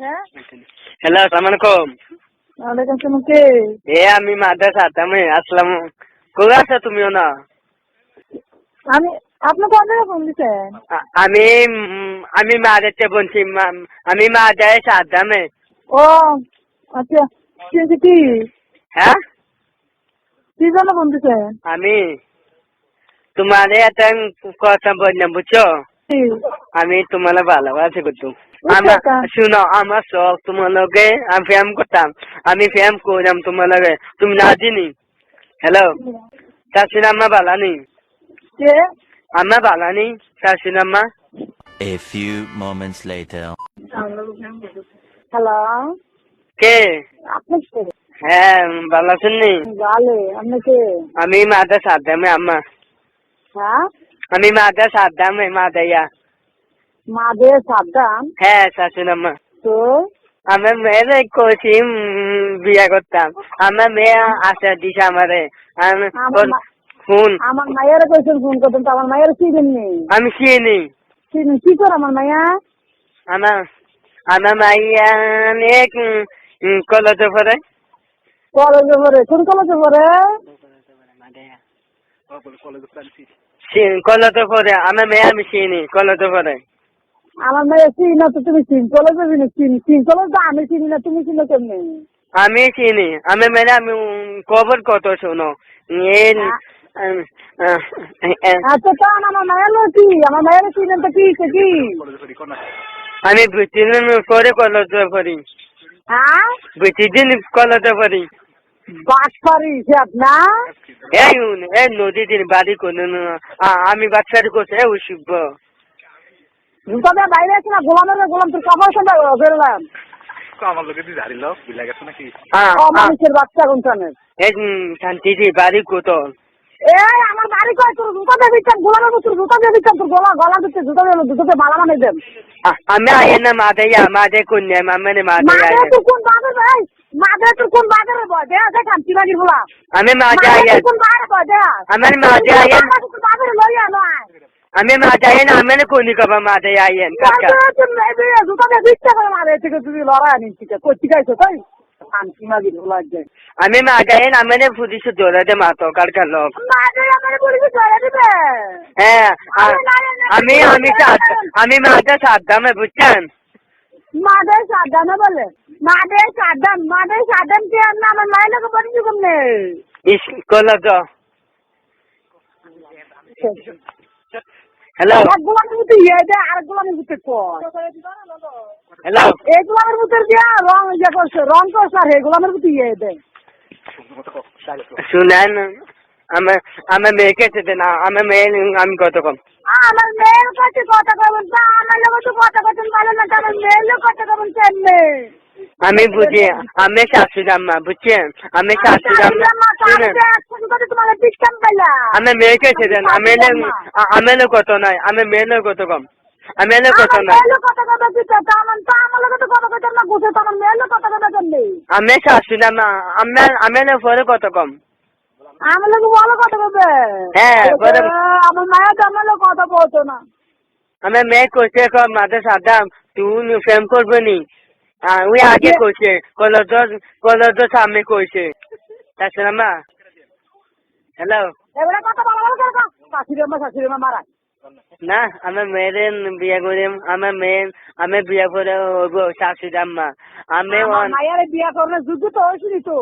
হ্যাঁ? হ্যালো আসসালামাইকুম ওয়ালাইকুম আসসালাম কে? এ আমি মাদ্রাসা আমি আসলাম কোথায় আছো তুমিও না? আমি আপনি কোন জায়গায় ফোন দিচ্ছেন আ- আমি আমি মাদারতে বলছি আমি মাদারে সাদ্দামে ও আচ্ছা কিন্তু কি? হ্যাঁ? কি জন্য ফোন আমি তোমার একটা কথা বললাম বুঝছ? আমি তোমার ভালোবাসি করতো বুঝছ আমার? শুনো আমার শখ তোমার লগে আমি ফ্যাম করতাম আমি ফ্যাম করলাম তোমার লগে তুমি না চিনি হ্যালো শাশুড়ি আম্মা ভালো নেই কে আম্মা ভালো নেই শাশুড়ি আম্মা A few moments later. Hello কে আপনি কে হ্যাঁ ভালো আছেন নি গালে আপনি কে আমি মাদা সাদ্দামে আম্মা হ্যাঁ আমি মাদা সাদ্দামে মাদাইয়া মাদের সাবধান। হ্যাঁ শাশুড়ি আম্মা তো? আমার মেয়ের কোচি বিয়া করতাম। আমার মেয়ে আশা দিছে আমারে। ফোন। আমার মায়ের কইছেন ফোন করতেন তো আমার মায়ের চিনেন নেই আমি চিনি। চিনেন কি করে আমার মায়া? আমার আমার মাইয়া অনেক কলেজে পড়ে। কলেজে পড়ে কোন কলেজে পড়ে? কলেজে পড়ে আমার মেয়ে আমি চিনি কলেজে পড়ে। আমার মেয়ে চিনি না তো তুমি চিন কলেজে চিনি চিন চিন কলেজ তো আমি চিনি না তুমি চিনো কেমনি? আমি চিনি আমি মেয়ে আমি খবর কত শোনো। আচ্ছা তা আমার মায়ের কি? আমার মায়ের চিনেন তো কি কি? আমি বুঝছিলাম করে কলেজে পড়ি। হ্যাঁ? বুঝছিদিন বাস পারি আপনার এই উন, এই নদীটির বাড়ি কোনো আমি বাচ্চার করছে এই বাইরে আছে না গোলামের গোলাম তোর কাপড় সন্ধ্যা বেরোলাম আমার লোকে তুই বিলা গেছে নাকি? ও মানুষের বাচ্চা কোনখানের বাড়ি এই আমার বাড়ি কয় তোর জুতা দিয়ে দিচ্ছেন গোলামের তোর জুতা দিয়ে দিচ্ছেন তোর গলা গলা দিচ্ছে জুতা দিয়ে জুতোতে মালা মানে দেন। আমি আয়ে না মাদেয়া মাদে কন্যা মামে মাদে আয়ে তোর কোন বাজার ভাই মাদের তোর কোন বাজারে বয় দেয়া দেখ কান্তি লাগির বলা? আমি মাদে মাদের কোন বাজারে বয় দেয়া। আমার মাদে আয়ে বাজারে লইয়া নয় আমি মাদে আয়ে না আমি কোনি কবা কাকা। কান্তি লাগির বলা যায় আমি মাদে আয়ে না আমি পুলিশ ধরে দে মাতো কারকার লোক। হ্যাঁ আমি আমি আমি মাদে সাদ্দামে বুঝছেন? মাদের সাবধানে বলে। মাদের সাবধান মাদের সাবধান কে আর না আমার মায়ের লোক বলি কি করলে ইস কলেজ হ্যালো এক গোলামের মধ্যে ইয়ে দেয় আর গোলামের মধ্যে কর হ্যালো এই মধ্যে দিয়া রং ইয়ে করছে রং করছে আর এই গোলামের মধ্যে ইয়ে দেয় শুনেন আমার আমার মেয়েকে যেতে না আমার মেয়ে আমি কত কম? আমার মেয়ের কাছে কথা কবেন আমার লোক তো কথা কথা ভালো না আমার মেয়ের লোক কথা কবেন কেমনে? আমি বুঝি আমি শাশুড়ি আম্মা বুঝছেন? আমি শাশুড়ি আমি মেয়েকে যেতেন আমি আমি কত নাই আমি মেয়ে কত কম? আমি আমি আমি কত কম? আমার হ্যাঁ, আমার তো আমার লোক মেয়ে কইছে ক মাঝে সাদাম তুই প্রেম করবে নি? ওই আগে কইছে কলেজ তো সামনে কইছে তাছাড়া আম্মা হ্যালো না আমার মেয়ের বিয়ে করে আমার মেয়ে আমি বিয়ে করে হব শাশুড়ি আম্মা আমি বিয়া করার যুদ্ধ তো হয়েছিলি তো